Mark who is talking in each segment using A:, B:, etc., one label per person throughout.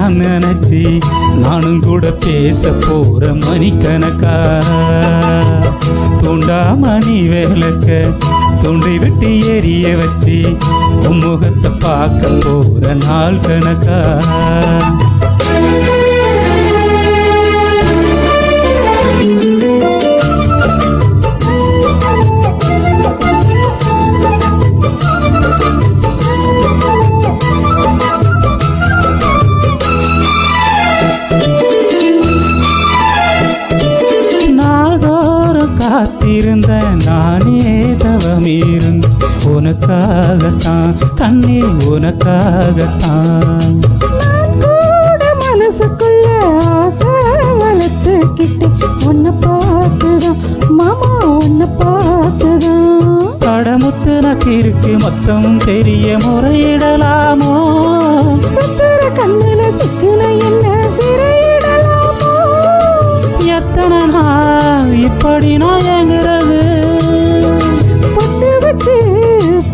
A: நான் நினைச்சி நானும் கூட பேச போற மணிக்கணக்கா தூண்டா மணி விளக்க துண்டை விட்டு எரிய வச்சு உம்முகத்தை பார்க்க போற நாள் கணக்கா? காத்திருந்த நானே தவமிருந்த உனக்காகத்தான் கண்ணீர் உனக்காகத்தான்.
B: மனசுக்குள்ள ஆசை வளர்த்துக்கிட்டு உன்னை பார்த்துதான் மாமா உன்னை பார்த்துதான்.
A: கடமுத்து நக்கிருக்கு மொத்தம் தெரிய முறையிடலாமோ?
B: சுத்துற கண்ணுல சிக்கன என்ன பொட்டு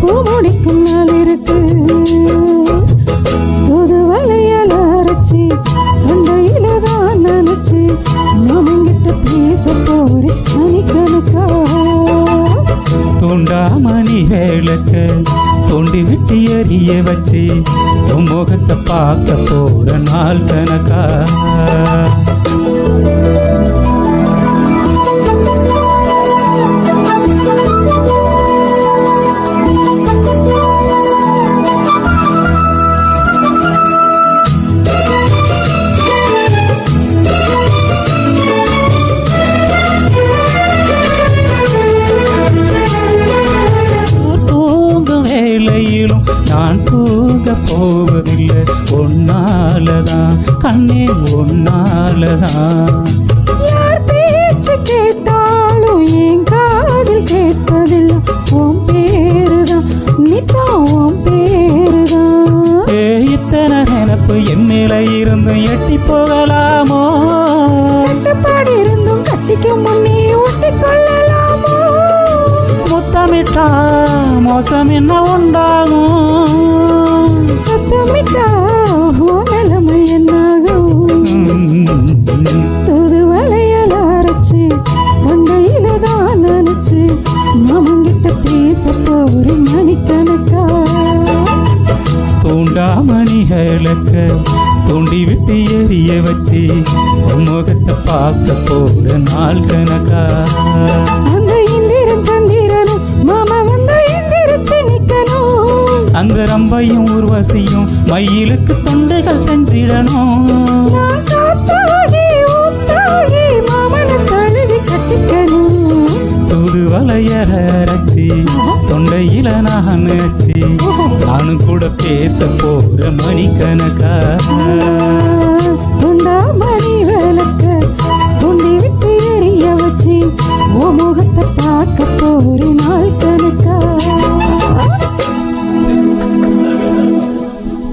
B: பூ முடிக்கும் நாள் இருக்கு. புது வளையல அரைச்சி தொண்டையில தான் நினைச்சு மாமங்கிட்ட பேச போறேன் மணிக்கணக்கா.
A: தூண்டா மணி வேளக்க தோண்டி விட்டு எரிய வச்சு உன் முகத்தை பார்க்க போற நாள் கணக்கா. நான் தூங்க போவதில்லை. ஒன்னாலதான் கண்ணே ஒன்னாலதான்.
B: பேச்சு கேட்டாலும் என் காதில் கேட்பதில்லை. உன் பேருதான் நித்தம் உன் பேருதான்.
A: ஏ இத்தனை நினப்பு என் மேல இருந்து எட்டி போகலாமோ?
B: கட்டுப்பாடு இருந்தும் கட்டிக்க முன்னே ஒட்டி கொள்ளலாமோ
A: முத்தமிட்டா மோசம் என்ன உண்டாகும்?
B: சத்தமிட்டா நிலைமை என்னாகும் தூது வளையல அரைச்சு தொண்டையில தான் நினைச்சு மாமங்கிட்ட பேச போற மணிக்கணக்கா
A: தூண்டாமணிகளுக்க தூண்டி விட்டு எரிய வச்சு முகத்தை பார்க்க போற நாள் கணக்கா?
B: அந்த இந்திரன் சந்திரனும் மாமா
A: அந்த ரம்பையும் ஊர்வசியும் மயிலுக்கு தொண்டுகள் செஞ்சிடணும்
B: நான் காத்தாகி ஊத்தாகி மாமனை தழுவி கட்டிக்கணும்.
A: தூது வளையற அரைச்சி தொண்டையில நான் வச்சு நானும் கூட பேச போற மணிக்கணக்கா.